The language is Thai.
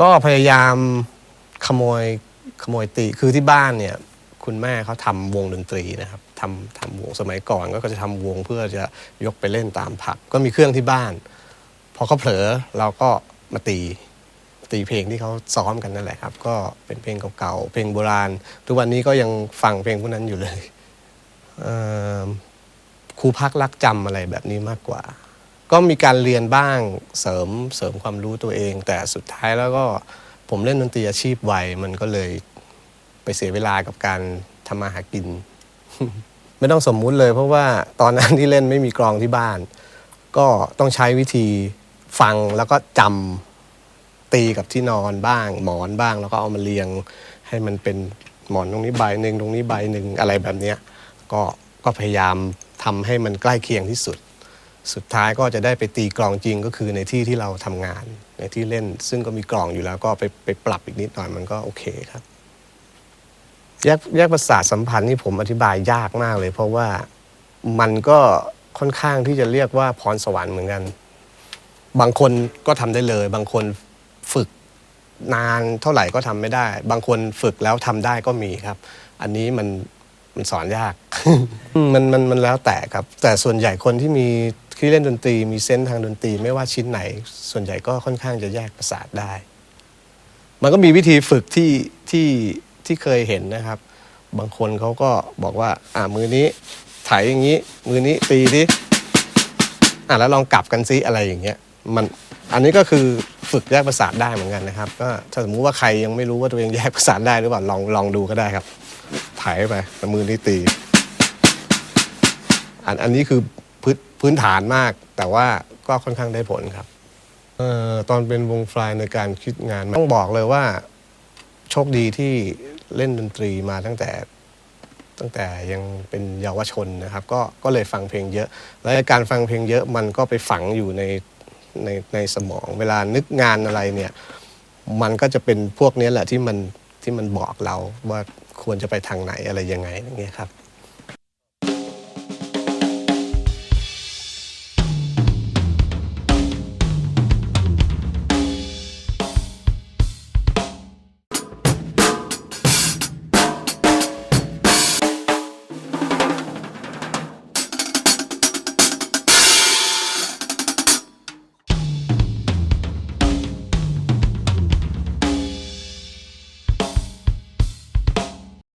ก็พยายามขโมยขโมยตีคือที่บ้านเนี่ย คุณแม่เขาทำวงดนตรีนะครับทำทำวงสมัยก่อนก็จะทำวงเพื่อจะยกไปเล่นตามผับก็มีเครื่องที่บ้าน พอเขาเผลอเราก็มาตีตีเพลงที่เขาซ้อมกันนั่นแหละครับ ก็เป็นเพลงเก่าๆเพลงโบราณ ทุกวันนี้ก็ยังฟังเพลงพวกนั้นอยู่เลยเครูพักรักจำอะไรแบบนี้มากกว่า ก็มีการเรียนบ้างเสริมเสริมความรู้ตัวเอง แต่สุดท้ายแล้วก็ผมเล่นดนตรีอาชีพไวมันก็เลยไปเสียเวลากับการทำมาหากิน ไม่ต้องสมมุติเลยเพราะว่าตอนนั้นที่เล่นไม่มีกลองที่บ้าน ก็ต้องใช้วิธีฟังแล้วก็จำตีกับที่นอนบ้าง หมอนบ้าง แล้วก็เอามาเรียงให้มันเป็นหมอนตรงนี้ใบหนึ่งตรงนี้ใบหนึ่งอะไรแบบนี้ก็ก็พยายามทำให้มันใกล้เคียงที่สุด สุดท้ายก็จะได้ไปตีกลองจริงก็คือในที่ที่เราทำงาน ในที่เล่น ซึ่งก็มีกลองอยู่แล้วก็ไปไปปรับอีกนิดหน่อยมันก็โอเคครับ แยกแยกประสาทสัมพันธ์นี่ผมอธิบายยากมากเลย เพราะว่ามันก็ค่อนข้างที่จะเรียกว่าพรสวรรค์เหมือนกัน บางคนก็ทำได้เลย บางคนฝึกนานเท่าไหร่ก็ทำไม่ได้ บางคนฝึกแล้วทำได้ก็มีครับ อันนี้มัน มันสอนยาก มันมันมันแล้วแต่ครับ แต่ส่วนใหญ่คนที่มีที่เล่นดนตรีมีเซนส์ทางดนตรี ไม่ว่าชิ้นไหน ส่วนใหญ่ก็ค่อนข้างจะแยกประสาทได้ มันก็มีวิธีฝึกที่ที่ที่เคยเห็นนะครับ บางคนเขาก็บอกว่า อ่ามือนี้ไถอย่างนี้ มือนี้ตีดิอ่าแล้วลองกลับกันซิอะไรอย่างเงี้ยมันอันนี้ก็คือฝึกแยกประสาทได้เหมือนกันนะครับ ก็ถ้าสมมุติว่าใครยังไม่รู้ว่าตัวเองแยกประสาทได้หรือเปล่าลองลองดูก็ได้ครับ ไถไปแล้วมือนี้ตี อันอันนี้คือพื้นพื้นฐานมาก แต่ว่าก็ค่อนข้างได้ผลครับเออตอนเป็นวงฟลายในการคิดงานต้องบอกเลยว่า โชคดีที่เล่นดนตรีมาตั้งแต่ตั้งแต่ยังเป็นเยาวชนนะครับ ก็ก็เลยฟังเพลงเยอะ และการฟังเพลงเยอะมันก็ไปฝังอยู่ในในในสมอง เวลานึกงานอะไรเนี่ย มันก็จะเป็นพวกนี้แหละที่มัน ที่มันบอกเราว่าควรจะไปทางไหนอะไรยังไงอย่างเงี้ยครับ